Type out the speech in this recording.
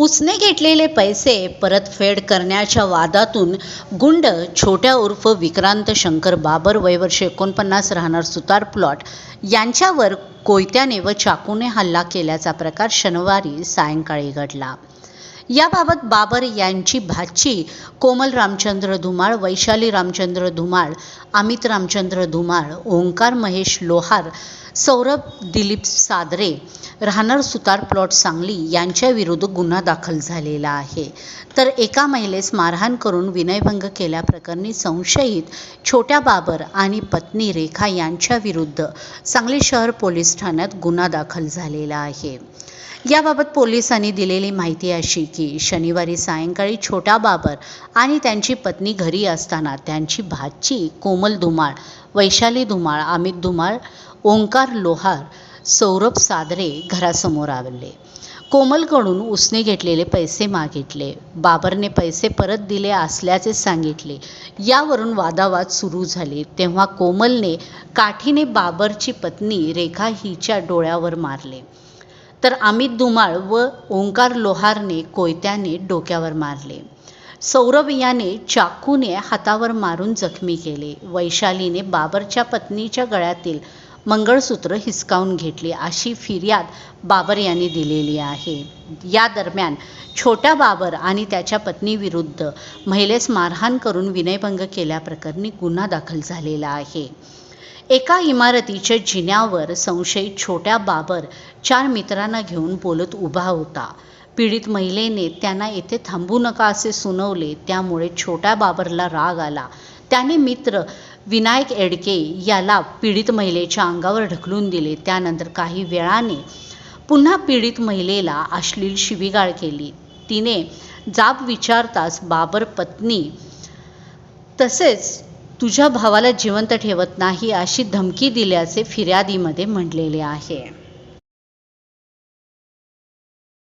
उसने घेतलेले पैसे परतफेड करण्याच्या वादातून गुंड छोट्या उर्फ विक्रांत शंकर बाबर वय वर्ष एकोणपन्नास राहणार सुतार प्लॉट यांच्यावर कोयत्याने व चाकूने हल्ला केल्याचा प्रकार शनिवारी सायंकाळी घडला. याबाबत बाबर यांची भाची कोमल रामचंद्र धुमाळ वैशाली रामचंद्र धुमाळ अमित रामचंद्र धुमाळ ओंकार महेश लोहार सौरभ दिलीप सादरे राहणार सुतार प्लॉट सांगली यांच्या विरुद्ध गुन्हा दाखल झालेला आहे. तर एका महिलेस मारहाण करून विनयभंग केल्याप्रकरणी संशयित छोट्या बाबर आणि पत्नी रेखा यांच्या विरुद्ध सांगली शहर पोलीस ठाण्यात गुन्हा दाखल झालेला आहे. याबाबत पोलिसांनी दिलेली माहिती अशी की शनिवारी सायंकाळी छोटा बाबर आणि त्यांची पत्नी घरी असताना त्यांची भाची कोमल धुमाळ वैशाली धुमाळ अमित धुमाळ ओंकार लोहार सौरभ सादरे घरासमोर आवडले कोमलकडून उसने घेतलेले पैसे मागितले. बाबरने पैसे परत दिले असल्याचे सांगितले. यावरून वादावाद सुरू झाले. तेव्हा कोमलने काठीने बाबरची पत्नी रेखा हिच्या डोळ्यावर मारले. तर अमित धुमाळ व ओंकार लोहारने कोयत्याने डोक्यावर मारले. सौरभ याने चाकूने हातावर मारून जखमी केले. वैशालीने बाबरच्या पत्नीच्या गळ्यातील मंगळसूत्र हिसकावून घेतले. अशी फिर्याद बाबर यांनी दिलेली आहे. या दरम्यान छोट्या बाबर आणि त्याच्या पत्नीविरुद्ध महिलेस मारहाण करून विनयभंग केल्याप्रकरणी गुन्हा दाखल झालेला आहे. एका इमारतीच्या जिन्यावर संशयित छोट्या बाबर चार मित्रांना घेऊन बोलत उभा होता. पीडित महिलेने त्यांना येथे थांबू नका असे सुनवले त्यामुळे छोट्या बाबरला राग आला. त्याने मित्र विनायक एडके याला पीडित महिलेच्या अंगावर ढकलून दिले. त्यानंतर काही वेळाने पुन्हा पीडित महिलेला अश्लील शिवीगाळ केली. तिने जाब विचारताच बाबर पत्नी तसेच तुझ्या भावाला जिवंत ठेवत नाही अशी धमकी दिल्याचे फिर्यादीमध्ये म्हटलेले आहे.